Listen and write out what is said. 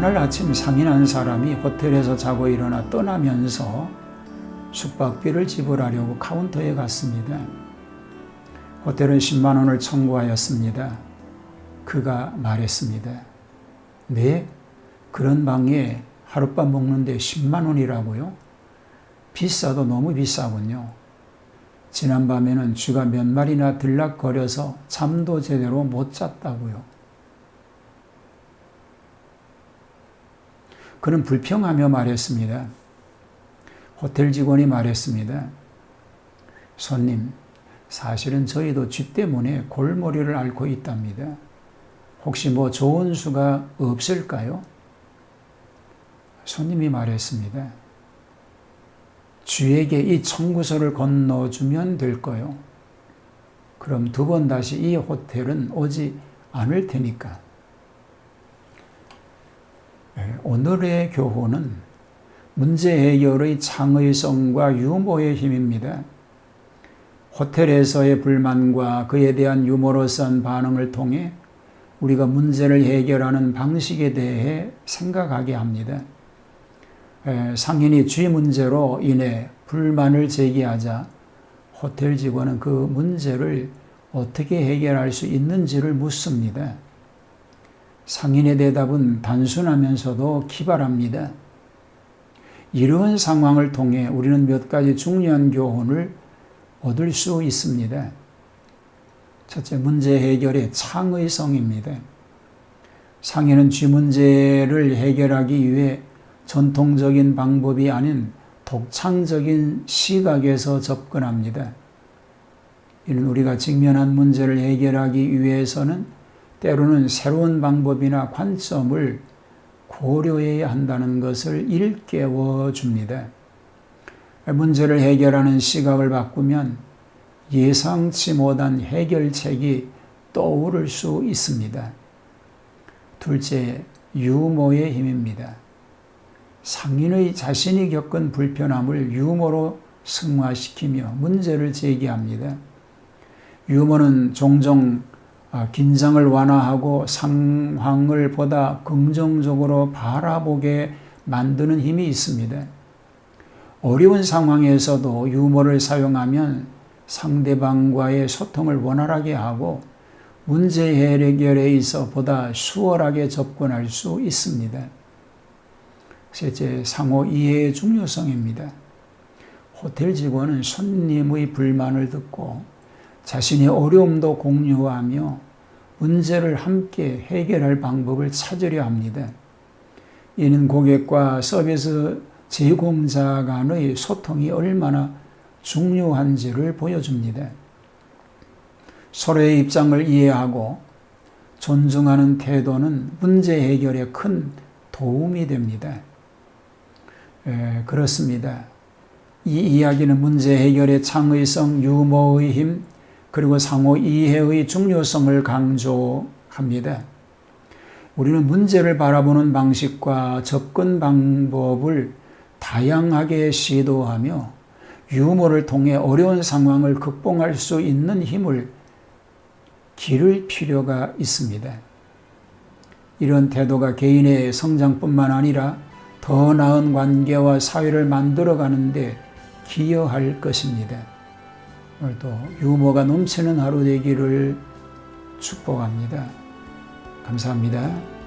어느 날 아침 상인 한 사람이 호텔에서 자고 일어나 떠나면서 숙박비를 지불하려고 카운터에 갔습니다. 호텔은 10만 원을 청구하였습니다. 그가 말했습니다. 네? 그런 방에 하룻밤 먹는데 10만 원이라고요? 비싸도 너무 비싸군요. 지난밤에는 쥐가 몇 마리나 들락거려서 잠도 제대로 못 잤다고요. 그는 불평하며 말했습니다. 호텔 직원이 말했습니다. 손님, 사실은 저희도 쥐 때문에 골머리를 앓고 있답니다. 혹시 뭐 좋은 수가 없을까요? 손님이 말했습니다. 쥐에게 이 청구서를 건너주면 될 거요. 그럼 두 번 다시 이 호텔은 오지 않을 테니까. 예, 오늘의 교훈은 문제 해결의 창의성과 유머의 힘입니다. 호텔에서의 불만과 그에 대한 유머러스한 반응을 통해 우리가 문제를 해결하는 방식에 대해 생각하게 합니다. 상인이 쥐 문제로 인해 불만을 제기하자 호텔 직원은 그 문제를 어떻게 해결할 수 있는지를 묻습니다. 상인의 대답은 단순하면서도 기발합니다. 이런 상황을 통해 우리는 몇 가지 중요한 교훈을 얻을 수 있습니다. 첫째, 문제 해결의 창의성입니다. 상인은 쥐 문제를 해결하기 위해 전통적인 방법이 아닌 독창적인 시각에서 접근합니다. 이는 우리가 직면한 문제를 해결하기 위해서는 때로는 새로운 방법이나 관점을 고려해야 한다는 것을 일깨워 줍니다. 문제를 해결하는 시각을 바꾸면 예상치 못한 해결책이 떠오를 수 있습니다. 둘째, 유머의 힘입니다. 상인의 자신이 겪은 불편함을 유머로 승화시키며 문제를 제기합니다. 유머는 종종 아, 긴장을 완화하고 상황을 보다 긍정적으로 바라보게 만드는 힘이 있습니다. 어려운 상황에서도 유머를 사용하면 상대방과의 소통을 원활하게 하고 문제 해결에 있어 보다 수월하게 접근할 수 있습니다. 셋째, 상호 이해의 중요성입니다. 호텔 직원은 손님의 불만을 듣고 자신의 어려움도 공유하며 문제를 함께 해결할 방법을 찾으려 합니다. 이는 고객과 서비스 제공자 간의 소통이 얼마나 중요한지를 보여줍니다. 서로의 입장을 이해하고 존중하는 태도는 문제 해결에 큰 도움이 됩니다. 에, 그렇습니다. 이 이야기는 문제 해결의 창의성, 유머의 힘, 그리고 상호 이해의 중요성을 강조합니다. 우리는 문제를 바라보는 방식과 접근 방법을 다양하게 시도하며 유머를 통해 어려운 상황을 극복할 수 있는 힘을 기를 필요가 있습니다. 이런 태도가 개인의 성장뿐만 아니라 더 나은 관계와 사회를 만들어 가는데 기여할 것입니다. 오늘도 유머가 넘치는 하루 되기를 축복합니다. 감사합니다.